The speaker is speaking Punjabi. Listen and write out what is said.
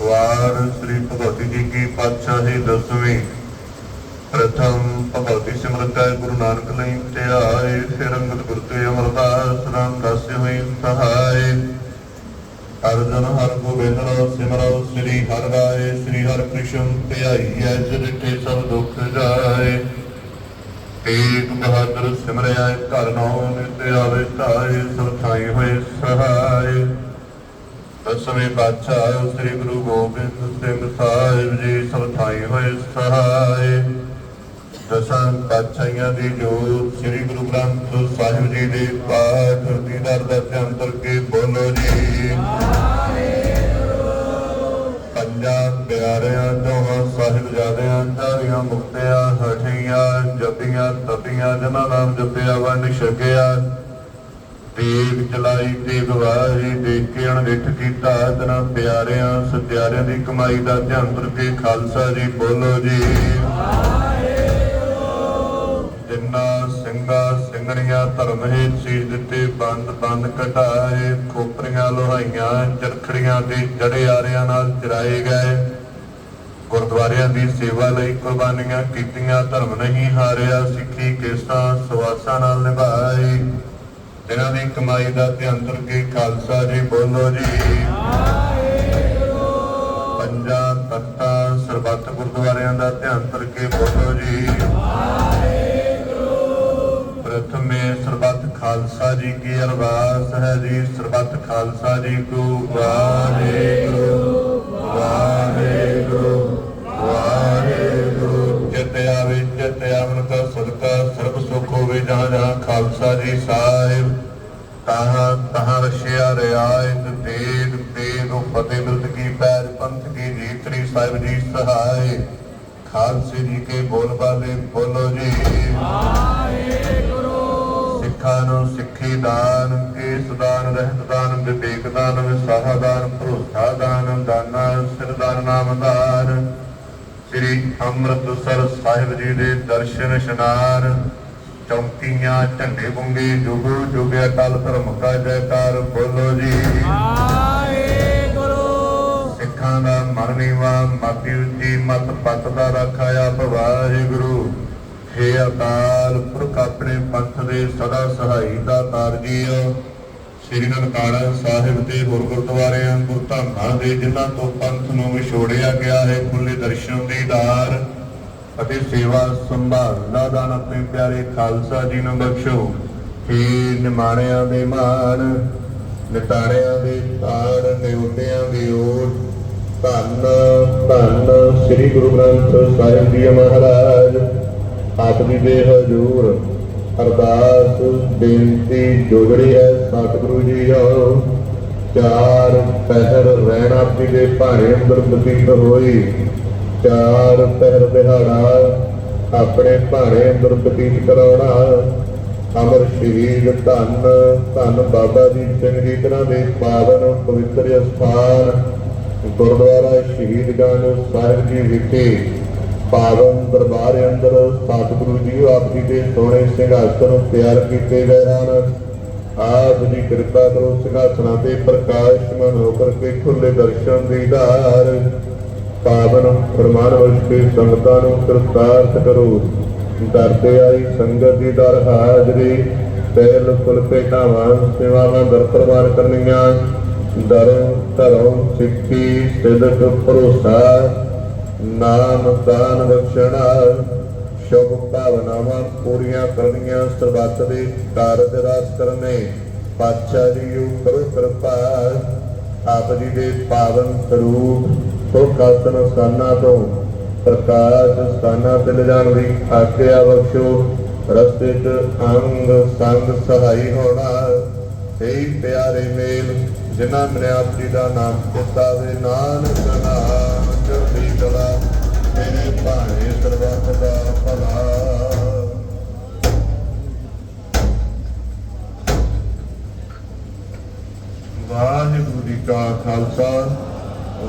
ਵਾਰ ਸ੍ਰੀ ਭਗਵਤੀ ਜੀ ਕੀ ਪਾਤਸ਼ਾਹੀ ਦਸਵੀਂ। ਪ੍ਰਥਮ ਭਗਵਤੀ ਸਿਮਰਤ ਗੁਰੂ ਨਾਨਕ ਲਈ ਧਿਆਏ। ਫਿਰ ਅੰਗਦ ਗੁਰ ਤੇ ਅਮਰਦਾਸ ਰਾਮ ਦਾਸੇ ਹੋਈ ਸਹਾਏ। ਅਰਜਨ ਹਰ ਗੋਬਿੰਦ ਰੋ ਸਿਮਰੋ ਸ੍ਰੀ ਹਰਿ ਰਾਏ ਸ੍ਰੀ ਹਰਿ ਕ੍ਰਿਸ਼ਨ ਧਿਆਈ ਐ ਜਿਤੇ ਸਭ ਦੁੱਖ ਜਾਏ। ਤੇਗ ਬਹਾਦਰ ਸਿਮਰਿਆ ਘਰ ਨੌ ਨਿਤ ਆਵੇ ਧਾਏ ਸਭ ਥਾਈ ਹੋਏ ਸਹਾਇ ਦਸਵੇਂ ਪਾਤਸ਼ਾਹ ਸ੍ਰੀ ਗੁਰੂ ਗੋਬਿੰਦ ਸਿੰਘ ਸਾਹਿਬ ਜੀ, ਸਭ ਹੋਏ ਸਹਾਏ। ਦਸਾਂ ਪਾਤਸ਼ਾਹੀਆਂ ਦੀ ਜੋਤ, ਸ੍ਰੀ ਗੁਰੂ ਗ੍ਰੰਥ ਸਾਹਿਬ ਜੀ ਦੇ ਪਾਠ ਦੀਦਾਰ ਦਾ ਧਿਆਨ ਕਰਕੇ ਬੋਲੋ ਜੀ। ਪੰਜਾਂ ਪਿਆਰਿਆਂ ਦੋਹਾਂ ਸਾਹਿਬਜ਼ਾਦਿਆਂ ਚਾਰੀਆਂ ਮੁਕਤਿਆਂ, ਹਠੀਆਂ ਜਪੀਆਂ ਤਪੀਆਂ ਜਨਾਂ ਨਾਮ ਜਪਿਆ ਵੰਡ ਛਕਿਆ ਤੇਗ ਚਲਾਈ ਤੇ ਗਵਾਹੀ ਦੇਖ ਕੇ ਅਣਡਿੱਠ ਕੀਤਾ ਤਨਾ ਪਿਆਰਿਆਂ, ਸਤਿਆਰਿਆਂ ਦੀ ਕਮਾਈ ਦਾ ਧਿਆਨ ਕਰਕੇ ਖਾਲਸਾ ਜੀ ਬੋਲੋ ਜੀ। ਜਿੰਨਾ ਸਿੰਘਾ ਸਿੰਘਣੀਆਂ ਧਰਮ ਹੀ ਚੀਜ਼ ਦਿੱਤੇ, ਬੰਦ ਬੰਦ ਘਟਾਏ ਖੋਪਰੀਆਂ ਲੋਹਾਈਆਂ, ਚਰਖੜੀਆਂ ਤੇ ਜੜੇ ਆਰਿਆਂ ਨਾਲ ਚਰਾਏ ਗਏ। ਗੁਰਦੁਆਰਿਆਂ ਦੀ ਸੇਵਾ ਲਈ ਕੁਰਬਾਨੀਆਂ ਕੀਤੀਆਂ, ਧਰਮ ਨਹੀਂ ਹਾਰਿਆ, ਸਿੱਖੀ ਕੇਸਾਂ ਸਵਾਸਾਂ ਨਾਲ ਨਿਭਾਏ। ਜਿਨ੍ਹਾਂ ਦੀ ਕਮਾਈ ਦਾ ਧਿਆਨ ਕਰਕੇ ਖਾਲਸਾ ਜੀ ਬੋਲੋ ਜੀ। ਪੰਜਾਂ ਤਖਤਾਂ ਸਰਬੱਤ ਗੁਰਦੁਆਰਿਆਂ ਦਾ ਧਿਆਨ ਕਰਕੇ ਬੋਲੋ ਜੀ। ਪ੍ਰਥਮੇ ਸਰਬੱਤ ਖਾਲਸਾ ਜੀ ਕੀ ਅਰਦਾਸ ਹੈ ਜੀ। ਸਰਬੱਤ ਖਾਲਸਾ ਜੀ ਕੋ ਵਾਹਿਗੁਰੂ ਵਾਹਿਗੁਰੂ ਵਾਹਿਗੁਰੂ। ਜਿਤ ਆਵੇ ਜਿਤ ਆਵਨ ਕਾ ਸਦਕਾ, ਸਰਬ ਸੁਖ ਹੋਵੇ ਜਹਾਂ ਜਹਾਂ ਖਾਲਸਾ ਜੀ ਸਾਹਿਬ ਤਹਾਂ ਤਹਾਂ ਰਸ਼ਿਆ ਰਿਆਇਤ ਤੇਗ ਤੇਗ ਫਤਿਹ ਮਿਲਤ ਕੀ ਪੈਰ ਪੰਥ ਕੀ ਜੀਤਰੀ ਸਾਹਿਬ ਜੀ ਸਹਾਏ। ਖਾਲਸੇ ਜੀ ਕੇ ਬੋਲ ਬਾਲੇ ਬੋਲੋ ਜੀ। ਸਿੱਖਾਂ ਨੂੰ ਸਿੱਖੀ ਦਾਨ ਕੇਸ ਦਾਨ ਰਹਿਤ ਦਾਨ ਵਿਵੇਕ ਦਾਨ ਵਿਸਾਹਾ ਦਾਨ ਭਰੋਸਾ ਦਾਨ ਦਾਨਾ ਸਿਰ ਦਾਨ ਨਾਮ ਦਾਨ। ਸ੍ਰੀ ਅੰਮ੍ਰਿਤਸਰ ਸਾਹਿਬ ਜੀ ਦੇ ਦਰਸ਼ਨ ਇਸ਼ਨਾਨ। ਚੌਂਕੀਆਂ ਝੰਡੇ ਬੁੰਗੇ ਜੁਗੋ ਜੁਗ ਅਕਾਲ ਧਰਮ ਕਾ ਜੈਕਾਰ ਬੋਲੋ ਜੀ। ਸਿੱਖਾਂ ਦਾ ਮਨ ਨੀਵਾ ਮਾਤੀ ਉੱਚੀ ਮਤ ਪਤ ਦਾ ਰੱਖਾ ਆਪ ਵਾਹਿਗੁਰੂ। ਹੇ ਅਕਾਲ ਪੁਰਖ ਆਪਣੇ ਪੰਥ ਦੇ ਸਦਾ ਸਹਾਈ ਦਾ ਤਾਰਜੀਓ ਸ੍ਰੀ ਨਨਕਾਣਾ ਸਾਹਿਬ ਤੇ ਹੋਰ ਗੁਰਦੁਆਰਿਆਂ ਗੁਰਧਾਮਾਂ ਦੇ ਜਿਨ੍ਹਾਂ ਤੋਂ ਪੰਥ ਨੂੰ ਵਿਛੋੜਿਆ ਗਿਆ ਹੈ ਖੁੱਲੇ ਦਰਸ਼ਨ ਦੀਦਾਰ ਅਤੇ ਸੇਵਾ ਸੰਭਾਲ ਦਾ ਦਾਨ ਆਪਣੇ ਪਿਆਰੇ ਖਾਲਸਾ ਜੀ ਨੂੰ ਬਖਸ਼ੋ। ਹੇ ਨਿਮਾਣਿਆਂ ਦੇ ਮਾਨ ਨਿਤਾਣਿਆਂ ਦੇ ਤਾਣ ਨਿਉਟਿਆਂ ਦੀ ਓਟ ਧੰਨ ਧੰਨ ਸ੍ਰੀ ਗੁਰੂ ਗ੍ਰੰਥ ਸਾਹਿਬ ਜੀ ਮਹਾਰਾਜ। ਆਪ ਜੀ ਦੇ ਹਜ਼ੂਰ, ਅਰਦਾਸ, ਬੇਨਤੀ, ਜੋਗੜੀ ਹੈ ਸਤਿਗੁਰੂ ਜੀ ਆਓ। ਚਾਰ ਪਹਿਰ ਰਹਿਣਾ ਆਪੀ ਦੇ ਭਾਰੇ ਅੰਦਰ ਬਤੀਤ ਹੋਈ ਚਾਰ ਪਹਿਰ ਦਿਹਾੜਾ ਆਪਣੇ ਭਾਣੇ ਅੰਦਰ ਕਰਾਉਣਾ। ਅਮਰ ਸ਼ਹੀਦ ਧੰਨ ਧੰਨ ਬਾਬਾ ਜੀ ਸਿੰਘ ਜੀ ਤਰ੍ਹਾਂ ਦੇ ਪਾਵਨ, ਪਵਿੱਤਰ ਅਸਥਾਨ। ਗੁਰਦੁਆਰਾ ਸ਼ਹੀਦਗੰਜ ਸਾਹਿਬ ਜੀ ਵਿਖੇ ਪਾਵਨ ਦਰਬਾਰ ਅੰਦਰ ਸਤਿਗੁਰੂ ਜੀ ਆਪ ਜੀ ਦੇ ਸੋਹਣੇ ਸਿੰਘਾਸਨ ਤਿਆਰ ਕੀਤੇ ਗਏ ਹਨ। ਆਪ ਦੀ ਕਿਰਪਾ ਕਰੋ ਸਿੰਘਾਸਨਾਂ ਤੇ ਪ੍ਰਕਾਸ਼ਮਾਨ ਹੋ ਕਰਕੇ ਖੁੱਲੇ ਦਰਸ਼ਨ ਦੀਦਾਰ ਪਾਵਨ ਫਰਮਾਨ ਵਰਸ਼ ਸੰਗਤਾਂ ਨੂੰ ਕਿਰਪਾਰਥ ਕਰੋ। ਦਰ ਆਈ ਸੰਗਤ ਦੀ ਦਰ ਹਾਜ਼ਰੀ ਪਹਿਲ ਕੁਲ ਭੇਟਾਵਾਂ, ਸੇਵਾਵਾਂ ਦਰ ਪ੍ਰਵਾਨ ਕਰਨੀਆਂ। ਦਰ ਧਰਮ ਸਿੱਖੀ ਸਿਦਕ ਭਰੋਸਾ, ਨਾਮ ਦਾਨ ਬਖਸ਼ਣਾ। ਸ਼ੁਭ ਭਾਵਨਾਵਾਂ ਪੂਰੀਆਂ ਕਰਨੀਆਂ, ਸਰਬੱਤ ਦੇ ਕਾਰਜ ਰਾਸ ਕਰਨੇ। ਪਾਤਸ਼ਾਹ ਜੀ ਕਰੋ ਕਿਰਪਾ, ਆਪ ਜੀ ਦੇ ਪਾਵਨ ਸਰੂਪ ਸੋ ਕਾਸਨ ਸਥਾਨਾਂ ਤੋਂ ਪ੍ਰਕਾਸ਼ ਸਥਾਨਾਂ ਤੇ ਲਿਜਾਣ ਦੀ ਆਗਿਆ ਬਖਸ਼ੋ, ਰਸਤੇ 'ਚ ਅੰਗ ਸੰਗ ਸਹਾਈ ਹੋਣਾ। ਤੇ ਪਿਆਰੇ ਮੇਲ, ਜਿਨ੍ਹਾਂ ਨੇ ਆਪ ਜੀ ਦਾ ਨਾਮ ਦਿੱਤਾ ਵੇ, ਨਾਨਕ ਨਾਮ ਚੜ੍ਹਦੀ ਕਲਾ, ਮੇਰੇ ਭਾਣੇ ਸਰਬੱਤ ਦਾ ਭਲਾ। ਵਾਹਿਗੁਰੂ ਜੀ ਕਾ ਖਾਲਸਾ